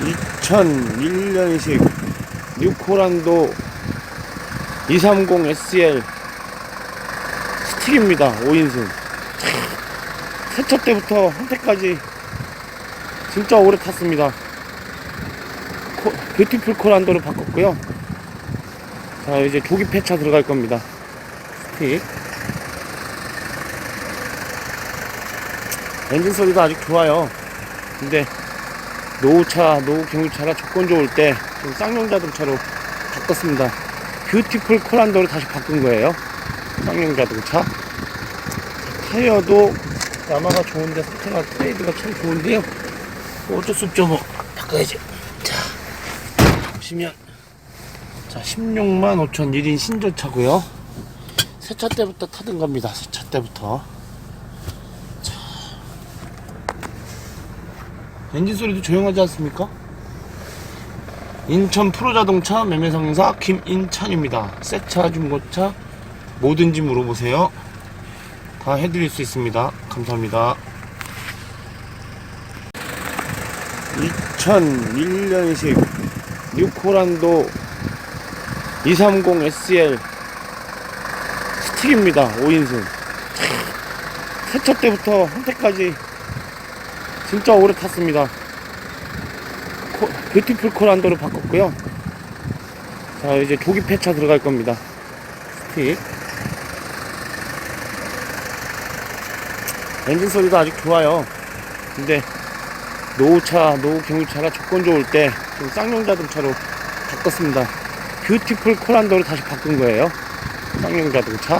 2001년식 뉴코란도 230 SL 스틱입니다. 5인승. 세차 때부터 한때까지 진짜 오래 탔습니다. 코, 뷰티풀 코란도로 바꿨고요. 자, 이제 조기 폐차 들어갈 겁니다. 스틱. 엔진 소리도 아직 좋아요. 근데 노후차, 노후 경유차라 조건 좋을 때 좀 쌍용 자동차로 바꿨습니다. 뷰티풀 코란도로 다시 바꾼 거예요. 쌍용 자동차. 타이어도 야마가 좋은데 상태가 트레이드가 참 좋은데요. 뭐 어쩔 수 없죠 뭐 바꿔야지. 자 보시면 자 16만 5천 1인 신조차고요. 세차 때부터 타던 겁니다. 세차 때부터. 엔진 소리도 조용하지 않습니까? 인천 프로자동차 매매상사 김인찬입니다. 새차 중고차 뭐든지 물어보세요. 다 해드릴 수 있습니다. 감사합니다. 2001년식 뉴코란도 230 SL 스틱입니다. 5인승. 세차 때부터 한때까지 진짜 오래 탔습니다. 코, 뷰티풀 코란도로 바꿨고요. 자, 이제 조기 폐차 들어갈 겁니다. 스틱. 엔진 소리도 아직 좋아요. 근데 노후차, 노후 경유차라 조건 좋을 때 좀 쌍용 자동차로 바꿨습니다. 뷰티풀 코란도로 다시 바꾼 거예요. 쌍용 자동차.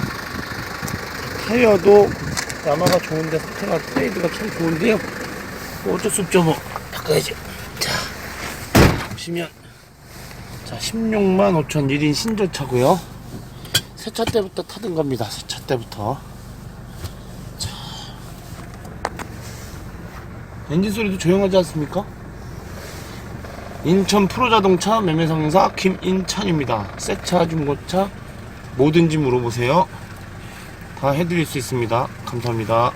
타이어도 야마가 좋은데 상태가 트레이드가 참 좋은데요. 뭐 어쩔 수 없죠 뭐 바꿔야지. 자 보시면 자 16만 5천 1인 신조차고요. 세차 때부터 타던 겁니다. 세차 때부터. 엔진 소리도 조용하지 않습니까? 인천 프로자동차 매매상사 김인찬입니다. 새 차 중고차 뭐든지 물어보세요. 다 해드릴 수 있습니다. 감사합니다.